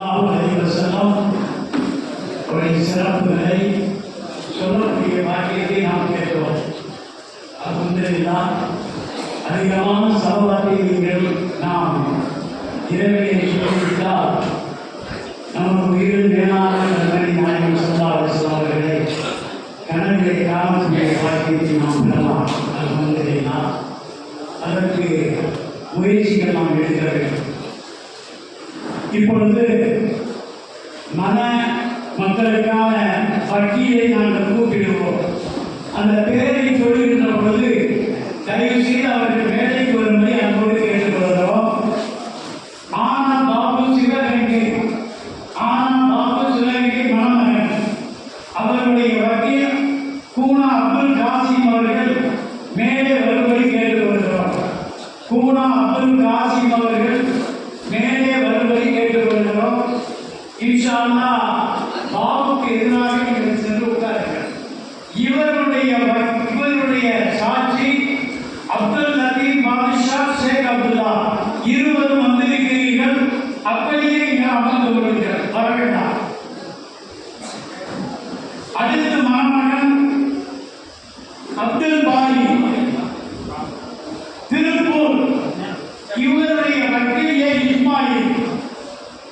عليه وسلم और इशराफ बनाई सुनो ये बाकी के नाम के तो अलहमदिल्ला हरियामान सभापति मेरे नाम ये मेरे शुक्रिया हम वीर नेना नबी नाम सल्लल्लाहु अलैहि वसल्लम करे कहने के काम में बाकी के नाम बना अलहमदिल्ला अलग के मुईश के नाम मिल गए இப்பொழுது மன மக்களுக்கான வக்கீலை நாங்கள் கூப்பிடுவோம். அந்த பேரை சொல்லுகின்ற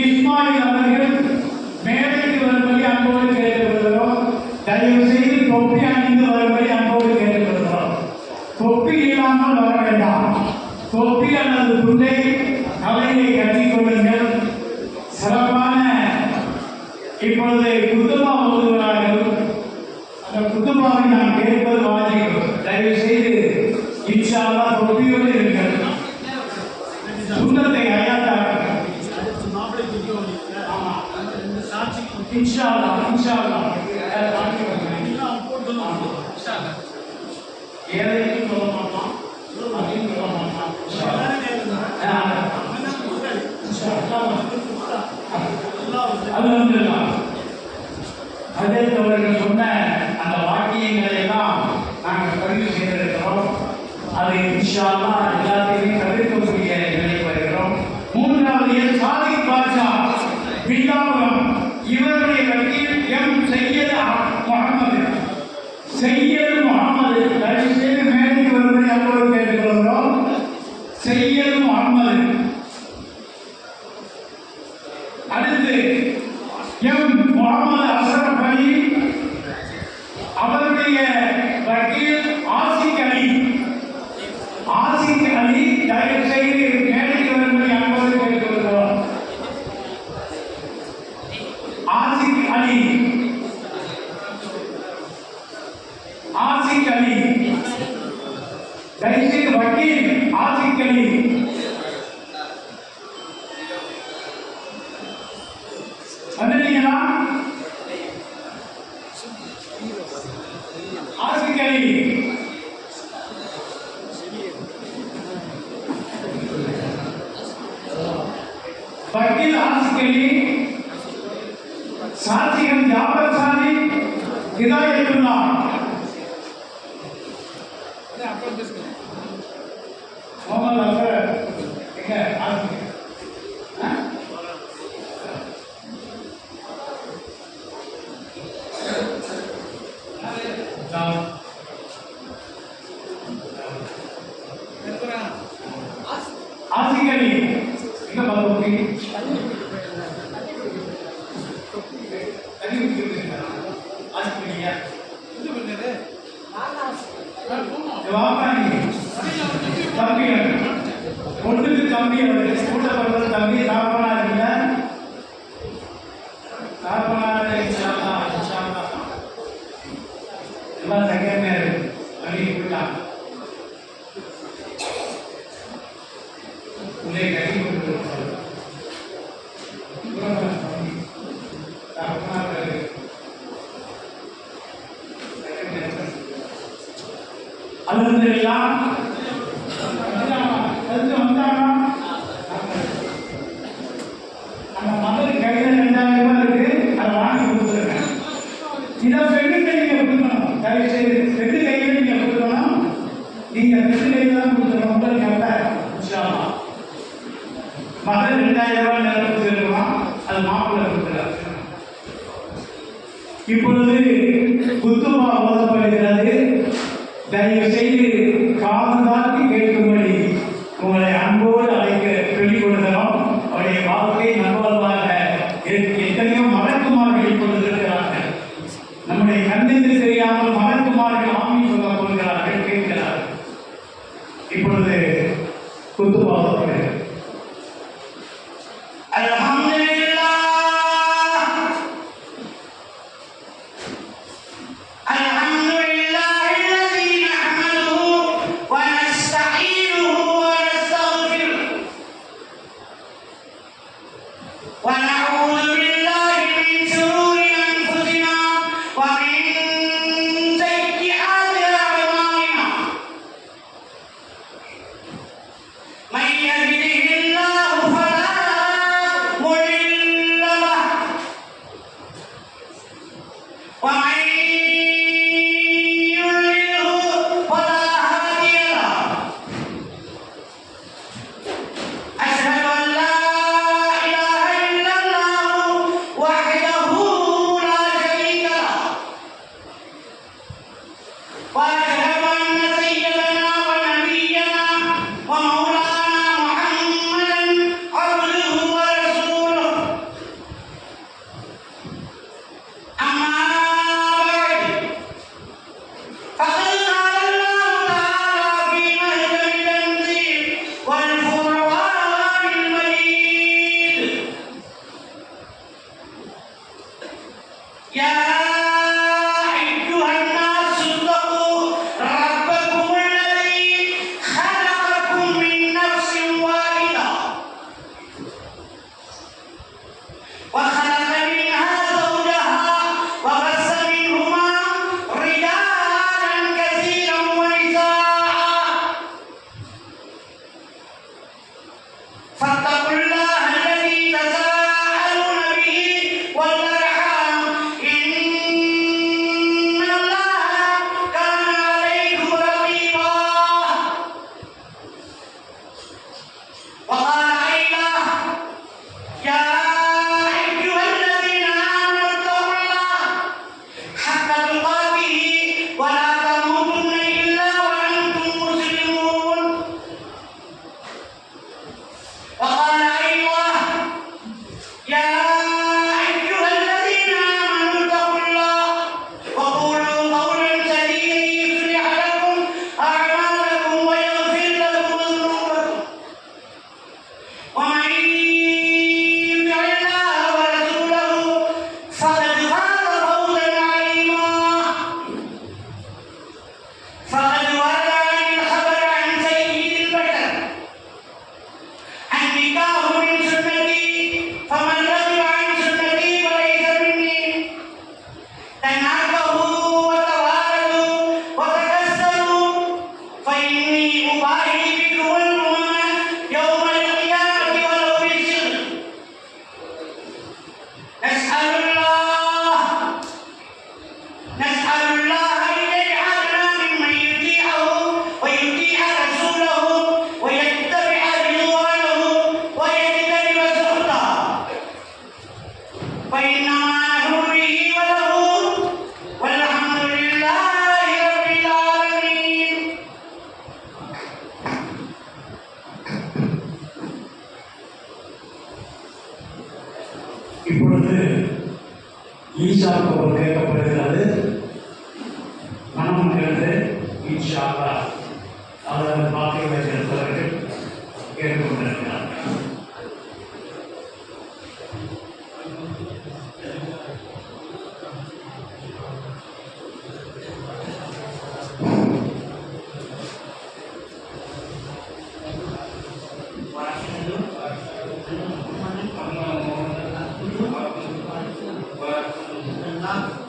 கிஸ்மாயில் அவர்கள் மேடைக்கு வரும்படி அன்போடு கேட்டுக்கொள்கிறோம். தயவு செய்து தொப்பி அணிந்து வரும்படி அன்போடு கேட்டுக்கொள்கிறோம். தொப்பி இல்லாமல் வர வேண்டாம். தொப்பி அல்லது துண்டை தலையை கட்டிக்கொள்ளுங்கள். அல்ஹம்துலில்லாஹ் ஹஜரத் அவர்கள் சொன்ன அந்த வாக்கியங்களை தான் நாங்கள் பதிவு செய்திருக்கிறோம். அது இன்ஷா அல்லாஹ் Yeah. அல்ஹம்துலில்லாஹ்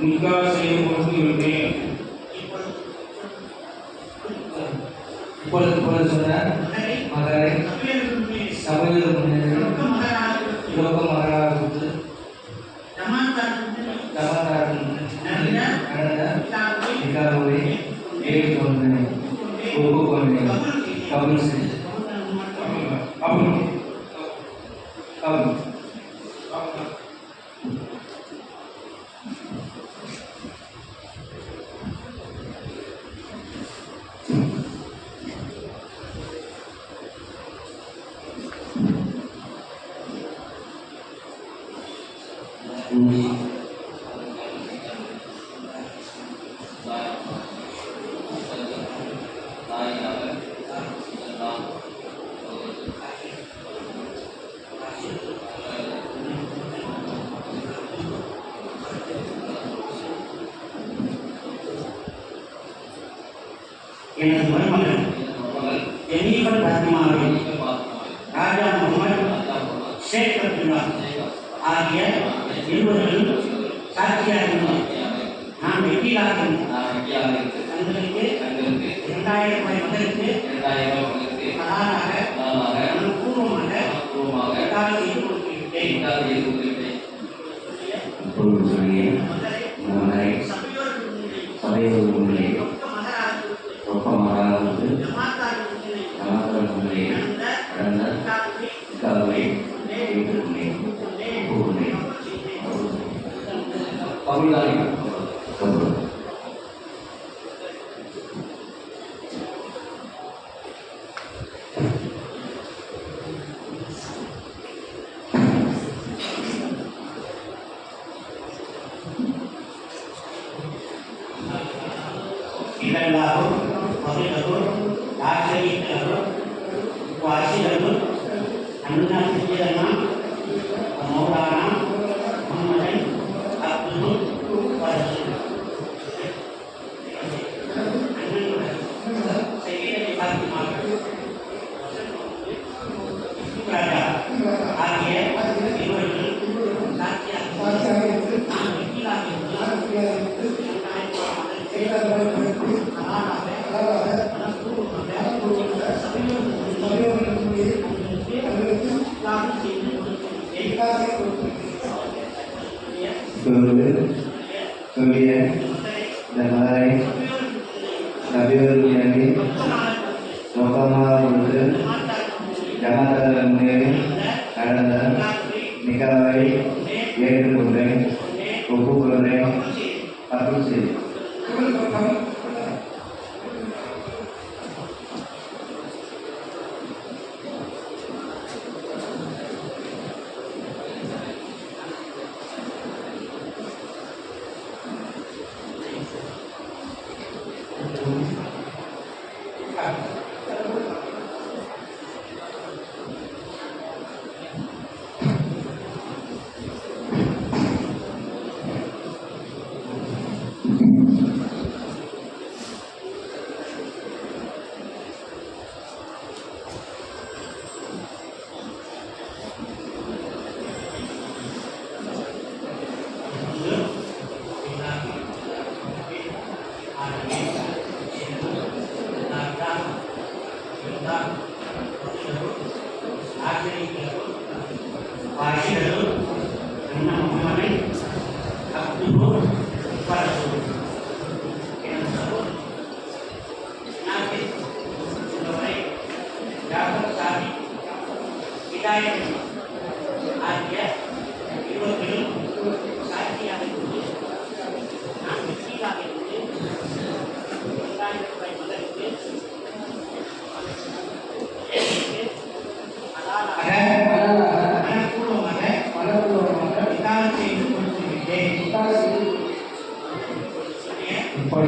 விகாசையை கொடுத்து விட்டேன் இப்பொழுது இப்பொழுது சொன்ன மகரை 嗯 எட்டாவது எழுதுவதில்லை இப்பொழுது சொல்கிறேன் உங்களை சபையில் உங்களை ஒப்பமாகாதது சமாதான உங்களை கடந்த கதவை எழுதுகிறேன் பகுதிதான் Maulanam Muhammadan Abdul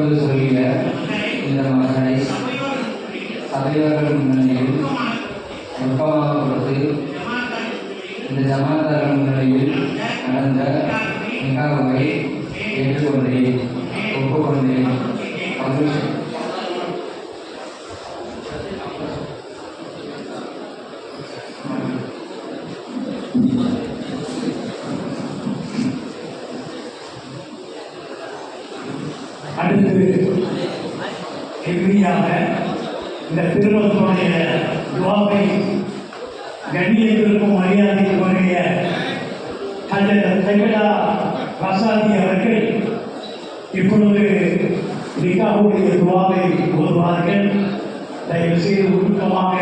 என்று சொல்கிற இந்த மகனை சபையாளர்கள் முன்னிலையில் நுட்பமாக கொடுத்து இந்த ஜமாத்தார்கள் முன்னிலையில் நடந்த நிகாவை ஏற்றுக்கொண்டேன் ஒப்புக்கொண்டேன். சபாவை கண்ணியத்திற்கும் மரியாதைக்கும் வரைய ஹஜரத் சையதா ரசாதி அவர்கள் இப்பொழுது நிக்காவுடைய துவாவை ஓதுவார்கள். தயவு செய்து ஒழுக்கமாக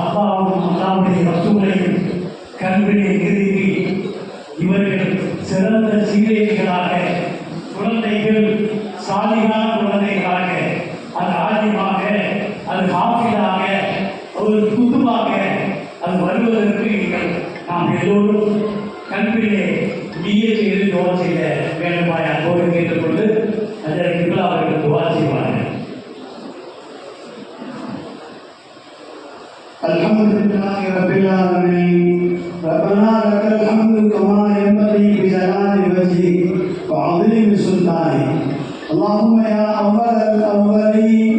அப்பாவும் அல்லாவுடைய வசூலையும் கண்களை நிறுவி இவர்கள் சிறந்த சீரேடிகளாக குழந்தைகள் சாதிகான குழந்தைகளாக எல்லோரும் கண்பிலே நீர் இரு துவா செய்ய வேண்டுமாய் அன்போடு கேட்டுக்கொண்டு அதற்கு கிபிலா அவர்கள் துவா செய்வார்கள் الحمد لله رب العالمين ربنا لك الحمد كما ينبغي بجلال وجهك وعظيم سلطانك اللهم يا اول الاولين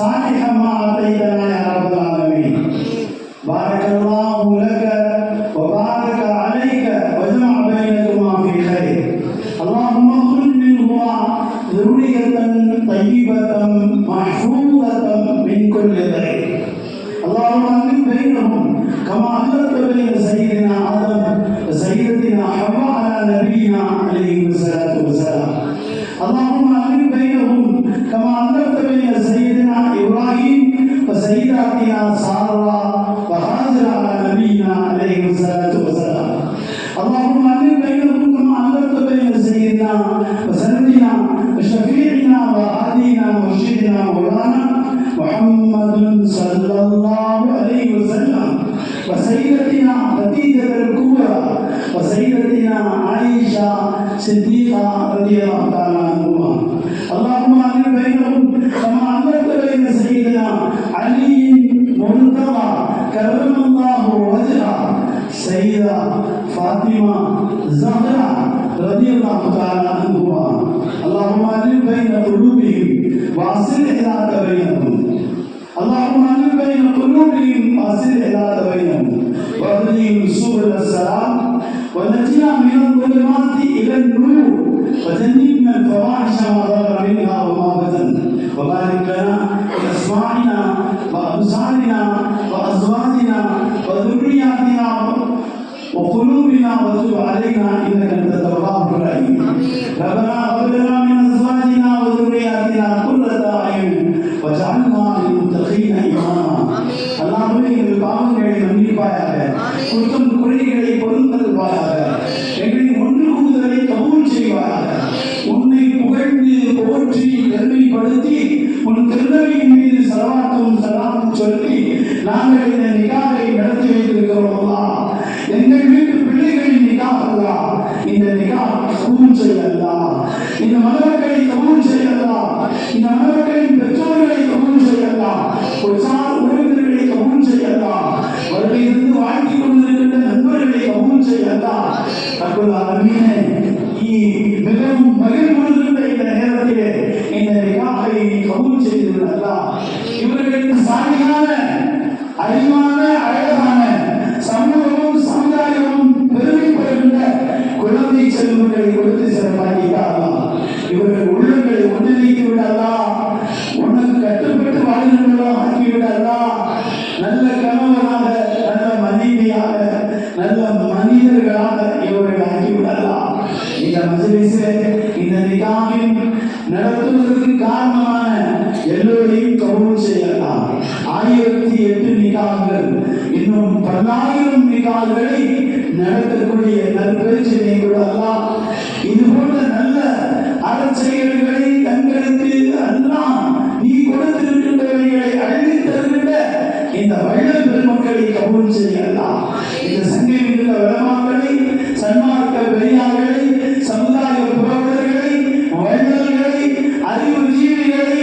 صالحا ما آتيتنا سيدنا مولانا محمد صلى الله عليه وسلم وسيدتنا خديجة الكبرى وسيدتنا عائشة صديقة رضي الله تعالى عنهما اللهم علم بينهم كما علمت بين سيدنا علي مرتضى كرم الله وجهه سيدة فاطمة மாணவர்களை கவனம் செய்யலாம் மாணவர்களின் பெற்றோர்களை கவனம் செய்யலாம் ஒரு சார் உறவினர்களை கவனம் செய்யலாம் அவர்களிருந்து வாழ்க்கை கொண்டிருக்கின்ற நண்பர்களை கவனம் செய்யலாம் தற்போது இந்த நிகாவின் நடத்துவதற்கு காரணமான எல்லோரையும் கபூல் செய்யலாம். ஆயிரத்தி எட்டு நிகாங்கள் இன்னும் பதினாயிரம் நிகால்களை நடத்தக்கூடிய நற்பேச்சினை கொள்ளலாம் இது போன்ற நல்ல அறச்செயல்களை தங்களுக்கு எல்லாம் நீ கொடுத்திருக்கின்றவைகளை அழகி தருகின்ற இந்த வள்ள பெருமக்களை கபூல் செய்யலாம் இந்த சங்கம் இருந்த வளமாக்களை சன்மார்க்க பெரியார்களை சமுதாய புற you believe in the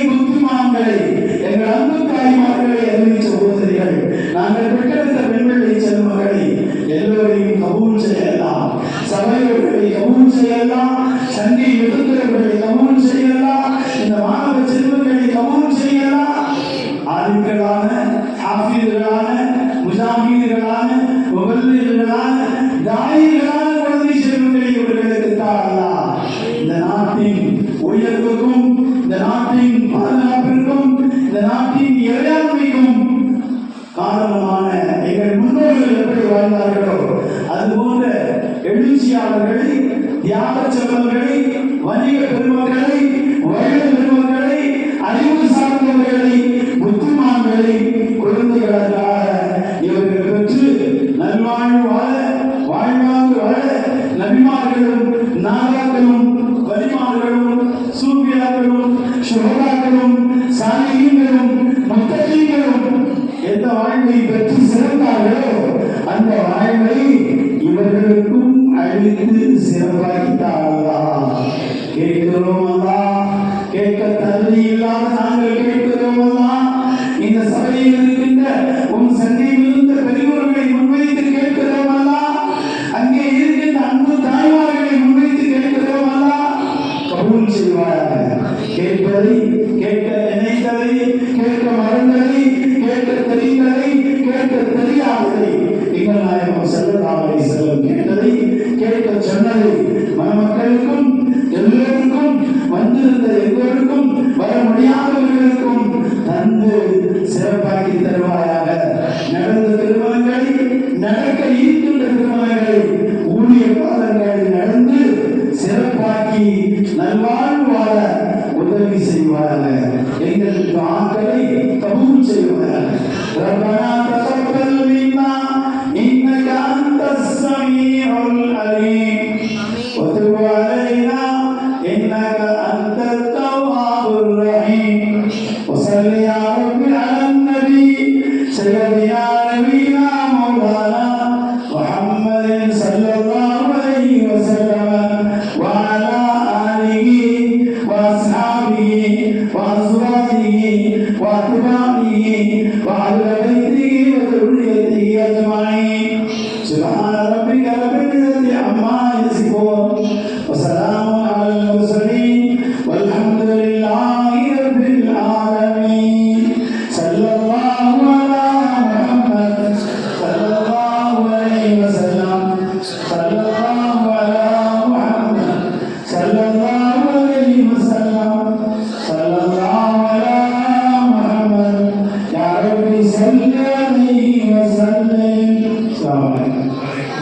നാരാക്കളും വലിമാളുകളും സൂഫിയാക്കളും ഷുഹറാക്കളും வேதனை மணமக்களுக்கும் எல்லோருக்கும் வந்திருந்த எல்லோருக்கும் வர முடியாதவர்களுக்கும் தந்து சிறப்பாக்கி தருவாயாக நடந்த திருமணங்கள்